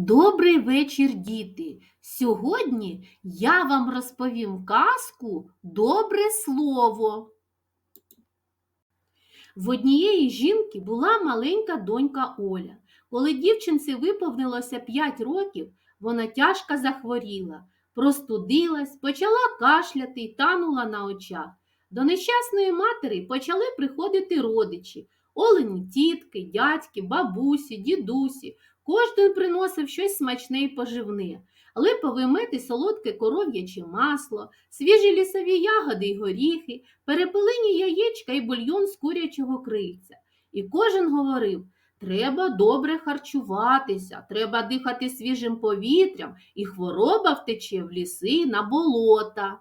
Добрий вечір, діти! Сьогодні я вам розповім казку Добре слово. В однієї жінки була маленька донька Оля. Коли дівчинці виповнилося 5 років, вона тяжко захворіла, простудилась, почала кашляти й танула на очах. До нещасної матері почали приходити родичі, олені тітки, дядьки, бабусі, дідусі. Кожен приносив щось смачне й поживне, липовий мед солодке коров'яче масло, свіжі лісові ягоди й горіхи, перепелині яєчка і бульйон з курячого крильця. І кожен говорив, треба добре харчуватися, треба дихати свіжим повітрям, і хвороба втече в ліси на болота.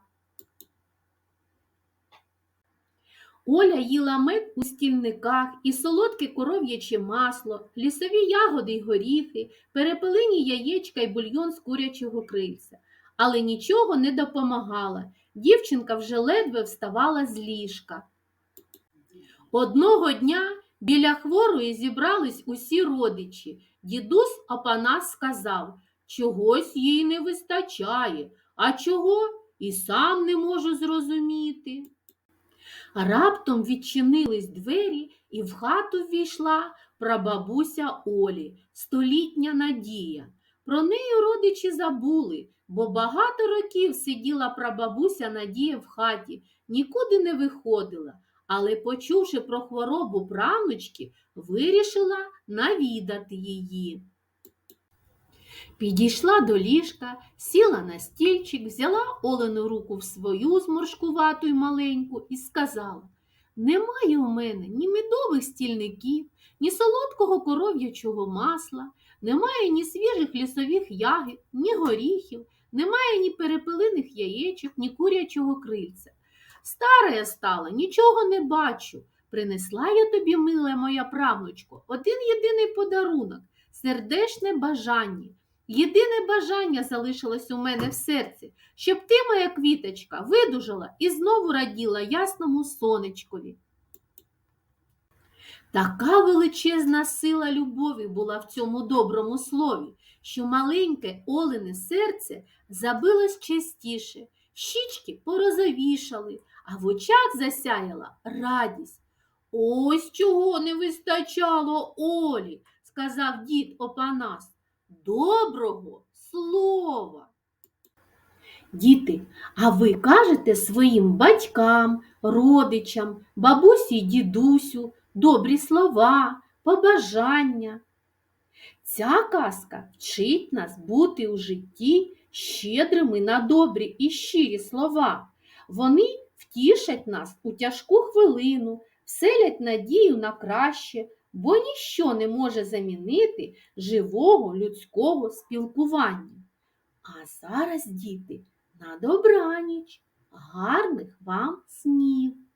Оля їла мед у стільниках і солодке коров'яче масло, лісові ягоди й горіхи, перепелині яєчка й бульйон з курячого крильця. Але нічого не допомагало. Дівчинка вже ледве вставала з ліжка. Одного дня біля хворої зібрались усі родичі. Дідусь Опанас сказав, чогось їй не вистачає, а чого і сам не можу зрозуміти. Раптом відчинились двері, і в хату ввійшла прабабуся Олі, столітня Надія. Про неї родичі забули, бо багато років сиділа прабабуся Надія в хаті, нікуди не виходила, але, почувши про хворобу правнучки, вирішила навідати її. Підійшла до ліжка, сіла на стільчик, взяла Олену руку в свою зморшкувату й маленьку і сказала Немає у мене ні медових стільників, ні солодкого коров'ячого масла, немає ні свіжих лісових ягід, ні горіхів, немає ні перепелиних яєчок, ні курячого крильця. Стара я стала, нічого не бачу. Принесла я тобі, мила моя правнучко, один єдиний подарунок, сердечне бажання. Єдине бажання залишилось у мене в серці, щоб ти, моя квіточка, видужала і знову раділа ясному сонечкові. Така величезна сила любові була в цьому доброму слові, що маленьке олене серце забилось частіше, щічки порозовішали, а в очах засяяла радість. Ось чого не вистачало Олі, сказав дід Опанас доброго слова. Діти, а ви кажете своїм батькам, родичам, бабусі й дідусю добрі слова, побажання. Ця казка вчить нас бути у житті щедрими на добрі і щирі слова. Вони втішать нас у тяжку хвилину, вселять надію на краще, бо ніщо не може замінити живого людського спілкування. А зараз, діти, на добраніч, гарних вам снів!